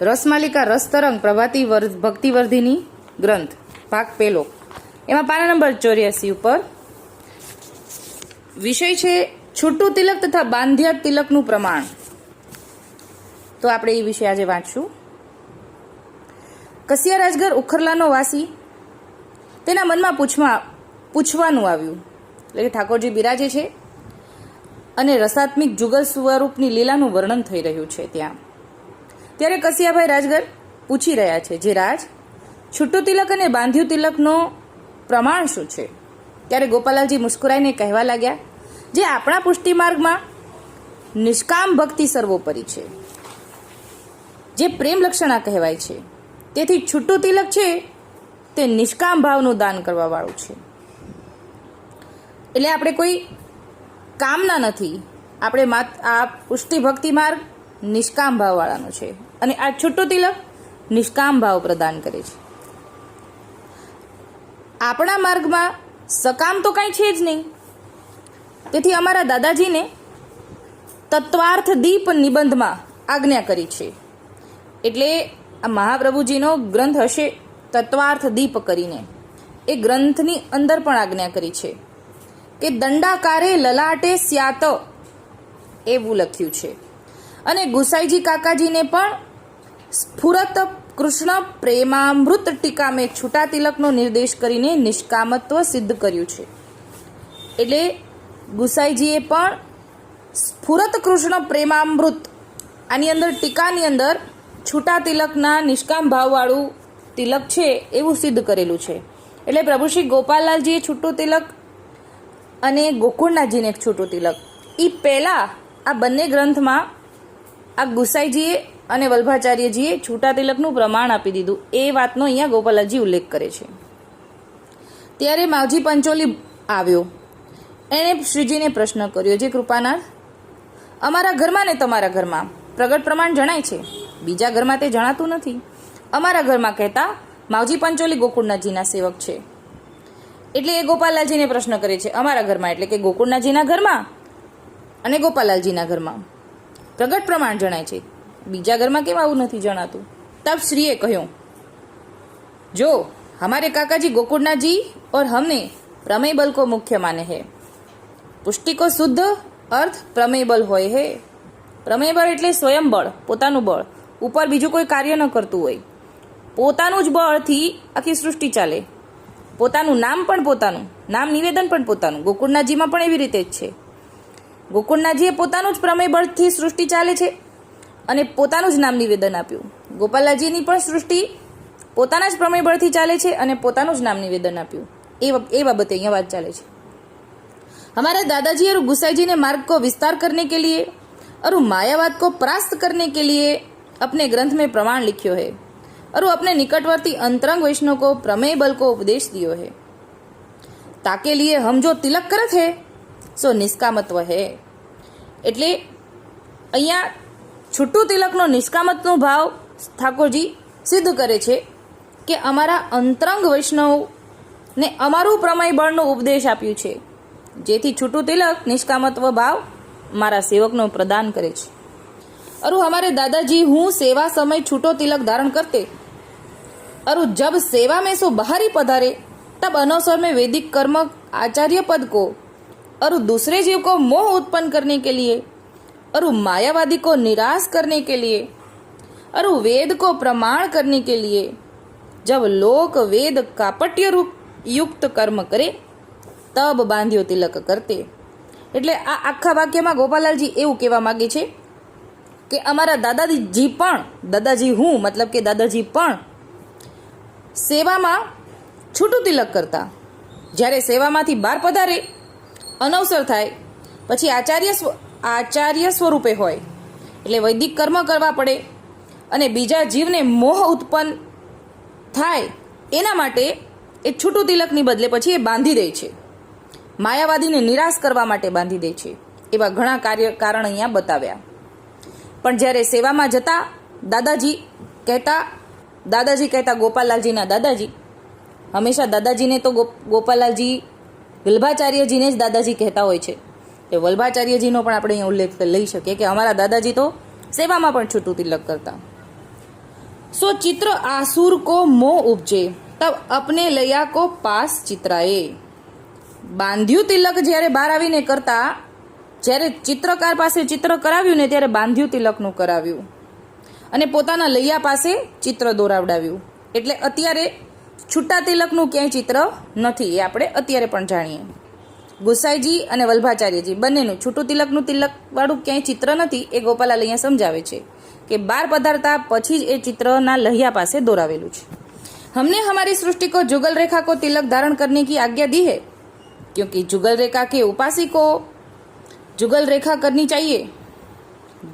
રસમાલિકા રસતરંગ પ્રભાતી વર- ભક્તિવર્ધિની ગ્રંથ, ભાગ પેલો. એમાં પાના નંબર ચોર્યાસી ઉપર. વિષય છે છૂટું તિલક તથા બાંધ્યા તિલકનું પ્રમાણ. તો આપણે એ વિશે આજે વાંચશું. કસિયા રાજગર ઉખરલાનો વાસી. તેના મનમાં પૂછવા, પૂછવાનું આવ્યું. એટલે કે ઠાકોરજી બિરાજે છે. અને રસાત્મિક જુગલ સ્વરૂપની લીલાનું વર્ણન થઈ રહ્યું છે ત્યાં. ત્યારે કસિયાભાઈ રાજગર પૂછી રહ્યા છે, જે રાજ છૂટું તિલક અને બાંધ્યું તિલકનો પ્રમાણ શું છે? ત્યારે ગોપાલાલજી મુસ્કુરાઈને કહેવા લાગ્યા, જે આપણા પુષ્ટિ માર્ગમાં નિષ્કામ ભક્તિ સર્વોપરી છે, જે પ્રેમ લક્ષણા કહેવાય છે. તેથી છૂટું તિલક છે, તે નિષ્કામ ભાવનું દાન કરવાવાળું છે. એટલે આપણે કોઈ કામના નથી. આપણે આ પુષ્ટિ ભક્તિ માર્ગ નિષ્કામ ભાવવાળાનો છે. અને આ છૂટું તિલક નિષ્કામ ભાવ પ્રદાન કરે છે. આપણા માર્ગમાં સકામ તો કાંઈ છે જ નહીં. તેથી અમારા દાદાજીને તત્વાર્થ દીપ નિબંધમાં આજ્ઞા કરી છે. એટલે આ મહાપ્રભુજીનો ગ્રંથ હશે તત્વાર્થ દીપ કરીને. એ ગ્રંથની અંદર પણ આજ્ઞા કરી છે કે દંડાકારે લલાટે સ્યાત એવું લખ્યું છે. અને ગુસાઈજી કાકાજીને પણ સ્ફુરત કૃષ્ણ પ્રેમામૃત ટીકામાં છૂટા તિલકનો નિર્દેશ કરીને નિષ્કામત્વ સિદ્ધ કર્યું છે. એટલે ગુસાઈજીએ પણ સ્ફુરત કૃષ્ણ પ્રેમામૃત આની અંદર ટીકાની અંદર છૂટા તિલકના નિષ્કામ ભાવવાળું તિલક છે એવું સિદ્ધ કરેલું છે. એટલે પ્રભુ શ્રી ગોપાલલાલજીએ છૂટું તિલક અને ગોકુળનાથજીને છૂટું તિલક. એ પહેલાં આ બંને ગ્રંથમાં આ ગુસાઈજીએ અને વલ્ભાચાર્યજીએ છૂટા તિલકનું પ્રમાણ આપી દીધું. એ વાતનો અહીંયા ગોપાલાજી ઉલ્લેખ કરે છે. ત્યારે માવજી પંચોલી આવ્યો. એણે શ્રીજીને પ્રશ્ન કર્યો, જે કૃપાનાથ, અમારા ઘરમાં ને તમારા ઘરમાં? પ્રગટ પ્રમાણ જણાય છે? બીજા ઘરમાં તે જણાતું નથી. અમારા ઘરમાં કહેતા માવજી પંચોલી ગોકુળનાથજીના સેવક છે. એટલે એ ગોપાલાલજીને પ્રશ્ન કરે છે, અમારા ઘરમાં? એટલે કે ગોકુળનાથજીના ઘરમાં? અને ગોપાલાલજીના ઘરમાં? પ્રગટ પ્રમાણ જણાય છે. બીજા ઘરમાં કેમ આવું નથી જણાતું? તબ શ્રીએ કહ્યું, જો હમારે કાકાજી ગોકુળનાજી ઓર હમને પ્રમેય બલ કો મુખ્ય માને હે. પુષ્ટિકો શુદ્ધ અર્થ પ્રમેય બલ હોય હે. પ્રમેય બળ એટલે સ્વયં બળ, પોતાનું બળ. ઉપર બીજું કોઈ કાર્ય ન કરતું હોય. પોતાનું જ બળથી આખી સૃષ્ટિ ચાલે. પોતાનું નામ પણ પોતાનું, નામ નિવેદન પણ પોતાનું. ગોકુળનાજીમાં પણ એવી રીતે જ છે. ગોકુળનાજીએ પોતાનું જ પ્રમેય બળથી સૃષ્ટિ ચાલે છે. અને પોતાનું જ નામ નિવેદન આપ્યું ગોપાલજીની પણ સૃષ્ટિ પોતાના જ પ્રમેય બળથી ચાલે છે અને પોતાનું જ નામ નિવેદન આપ્યું એ બab- એ બાબતે અહીંયા વાત ચાલે છે हमारे दादाजी और गुसाई जी ने मार्ग को विस्तार करने के लिए और मायावाद को परास्त करने के लिए अपने ग्रंथ में प्रमाण लिखियो है और वो अपने निकटवर्ती अंतरंग वैष्णव को प्रमेय बल को उपदेश दियो है ताके लिए हम जो तिलक करत है સો નિષ્કામત્વ હે એટલે અહીંયા છૂટું તિલકનો નિષ્કામતનો ભાવ ઠાકોરજી સિદ્ધ કરે છે કે અમારા અંતરંગ વૈષ્ણવને અમારું પ્રમેય બળનો ઉપદેશ આપ્યું છે જેથી છૂટું તિલક નિષ્કામત્વ ભાવ મારા સેવકનો પ્રદાન કરે છે અરુ हमारे दादाजी हूँ सेवा समय छूटो तिलक धारण करते अरु जब सेवा में सो बाहरी पधारे तब अनवसर में वैदिक कर्म आचार्य पद को अरु दूसरे जीव को मोह उत्पन्न करने के लिए अरु मायावादी को निराश करने के लिए अरु वेद को प्रमाण करने के लिए जब लोक वेद कापट्य रूप युक्त कर्म करे તબ બાંધ્યો તિલક કરતે એટલે આ આખા વાક્યમાં ગોપાલાલજી એવું કહેવા માંગે છે કે અમારા દાદાજી પણ દાદાજી હું મતલબ કે દાદાજી પણ સેવામાં છૂટું તિલક કરતા જ્યારે સેવામાંથી બહાર પધારે અનવસર થાય પછી આચાર્ય સ્વ આચાર્ય સ્વરૂપે હોય. એટલે વૈદિક કર્મ કરવા પડે અને બીજા જીવને મોહ ઉત્પન્ન થાય એના માટે એ છૂટું તિલકની બદલે પછી એ બાંધી દે છે. માયાવાદીને નિરાશ કરવા માટે બાંધી દે છે. એવા ઘણા કાર્ય, કારણ અહીંયા બતાવ્યા. પણ જ્યારે સેવામાં જતા દાદાજી કહેતા દાદાજી કહેતા ગોપાલાલજીના દાદાજી, હંમેશા દાદાજીને તો ગોપ ગોપાલાલજી વિલ્ભાચાર્યજીને જ દાદાજી કહેતા હોય છે. એ વલ્ભાચાર્યજીનો પણ આપણે અહીંયા ઉલ્લેખ લઈ શકીએ કે અમારા દાદાજી તો સેવામાં પણ છૂટું તિલક કરતા. સો ચિત્ર આસુર કો મો ઉપજે, તબ અપને લયા કો પાસ ચિત્રાએ. બાંધ્યું તિલક જ્યારે બહાર આવીને કરતા, જ્યારે ચિત્રકાર પાસે ચિત્ર કરાવ્યું ને ત્યારે બાંધ્યું તિલકનું કરાવ્યું. અને પોતાના લૈયા પાસે ચિત્ર દોરાવડાવ્યું. એટલે અત્યારે છૂટા તિલકનું ક્યાંય ચિત્ર નથી, એ આપણે અત્યારે પણ જાણીએ. ગુસાઈજી અને વલ્ભાચાર્યજી બંનેનું છૂટું તિલકનું તિલકવાળું ક્યાંય ચિત્ર નથી એ ગોપાલાલ અહીંયા સમજાવે છે કે બાર પધારતા પછી જ એ ચિત્રના લહિયા પાસે દોરાવેલું છે हमने हमारी सृष्टि को जुगल रेखा को तिलक धारण करने की आज्ञा दी है क्योंकि जुगल रेखा के उपासी को जुगल रेखा करनी चाहिए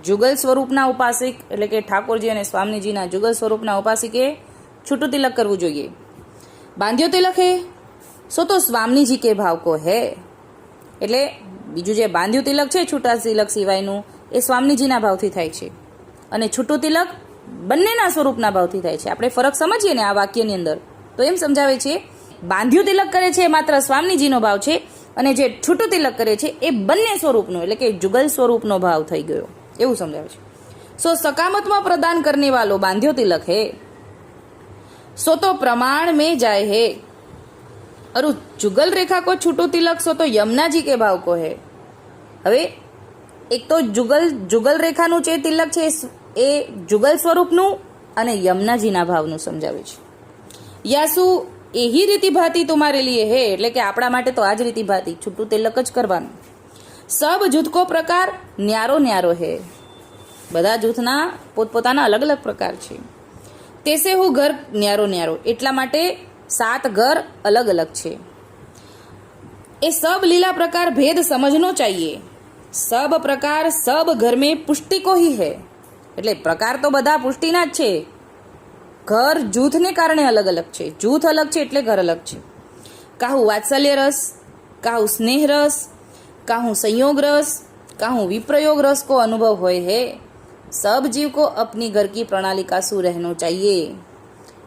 जुगल સ્વરૂપના ઉપાસિક એટલે કે ઠાકોરજી અને સ્વામીજીના જુગલ સ્વરૂપના ઉપાસિકે છૂટું તિલક કરવું જોઈએ બાંધ્યો તિલક હે સો તો સ્વામીજી કે ભાવ કો હે એટલે બીજું જે બાંધ્યું તિલક છે, છૂટા તિલક સિવાયનું, એ સ્વામીજીના ભાવથી થાય છે. અને છૂટું તિલક બંનેના સ્વરૂપના ભાવથી થાય છે. આપણે ફરક સમજીએ ને આ વાક્યની અંદર. તો એમ સમજાવે છે, બાંધ્યું તિલક કરે છે એ માત્ર સ્વામીજીનો ભાવ છે, અને જે છૂટું તિલક કરે છે એ બંને સ્વરૂપનો, એટલે કે જુગલ સ્વરૂપનો ભાવ થઈ ગયો. એવું સમજાવે છે. સો સકામતમાં પ્રદાન કરને વાલો બાંધ્યો તિલક હે. સો તો પ્રમાણ મેં જાય હે. અરુ જુગલ રેખા કો છૂટું તિલક સો તો યમુનાજી કે ભાવ કો હે હવે એક તો જુગલ જુગલ રેખાનું જે તિલક છે એ જુગલ સ્વરૂપનું અને યમુનાજીના ભાવનું સમજાવે છે યાસુ એહી રીતિ ભાતી તુમારે લીએ હે એટલે કે આપણા માટે તો આ જ રીતિ ભાતી છૂટું તિલક જ કરવાનું સબ જૂથ કો પ્રકાર ન્યારો ન્યારો હે બધા જૂથના પોતપોતાના અલગ અલગ પ્રકાર છે તેસે હું ઘર ન્યારો ન્યારો એટલા માટે સાત ઘર અલગ અલગ છે એ સબ લીલા प्रकार भेद સમજનો चाहिए સબ પ્રકાર સબ ઘર મેં પુષ્ટિ કો ही है એટલે પ્રકાર તો બધા પુષ્ટિના જ છે ઘર જૂથને કારણે અલગ અલગ છે જૂથ અલગ છે એટલે ઘર અલગ છે કાહું વાત્સલ્ય રસ કાહું સ્નેહ રસ કાહું સંયોગ રસ કાहू विप्रयोग रस को अनुभव होए है सब जीव को अपनी घर की प्रणाली का सुरहनो चाहिए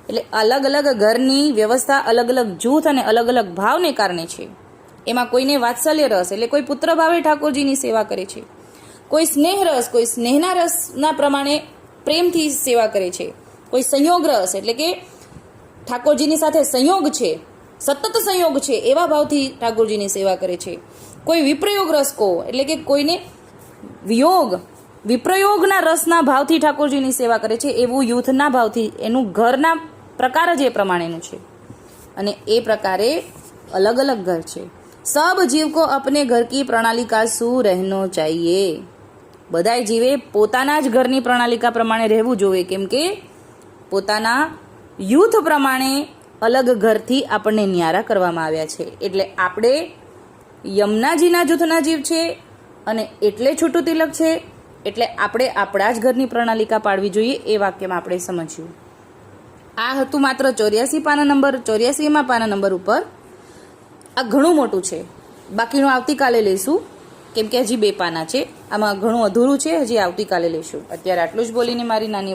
એટલે અલગ અલગ ઘરની વ્યવસ્થા, અલગ અલગ જૂથ અને અલગ અલગ ભાવને કારણે છે. એમાં કોઈને વાત્સલ્ય રસ, એટલે કોઈ પુત્ર ભાવે ઠાકોરજીની સેવા કરે છે. કોઈ સ્નેહ રસ, કોઈ સ્નેહના રસના પ્રમાણે પ્રેમથી સેવા કરે છે. કોઈ સંયોગ રસ, એટલે કે ઠાકોરજીની સાથે સંયોગ છે, સતત સંયોગ છે, એવા ભાવથી ઠાકોરજીની સેવા કરે છે. કોઈ વિપ્રયોગ રસ કહો એટલે કે કોઈને વિયોગ, વિપ્રયોગના રસના ભાવથી ઠાકોરજીની સેવા કરે છે, એવું યુથના ભાવથી, એનું ઘરના પ્રકાર જ એ પ્રમાણેનું છે. અને એ પ્રકારે અલગ અલગ ઘર છે. સબ જીવ કો અપને ઘર કી પ્રણાલિકા શું રહેનો ચાહીએ? બધાય જીવે પોતાના જ ઘરની પ્રણાલિકા પ્રમાણે રહેવું જોઈએ કેમ કે પોતાના યુથ પ્રમાણે અલગ ઘરથી આપણને ન્યારા કરવામાં આવ્યા છે. એટલે આપણે યમુનાજીના જૂથના જીવ છે અને એટલે છૂટું તિલક છે. એટલે આપણે આપણા જ ઘરની પ્રણાલિકા પાડવી જોઈએ એ વાક્યમાં આપણે સમજ્યું આ હતું માત્ર ચોર્યાસી પાના નંબર, ચોર્યાસીમાં પાના નંબર ઉપર. આ ઘણું મોટું છે. બાકીનું આવતીકાલે લઈશું. કેમ કે હજી બે પાના છે. આમાં ઘણું અધૂરું છે. હજી આવતીકાલે લઈશું. અત્યારે આટલું જ બોલીને મારી નાની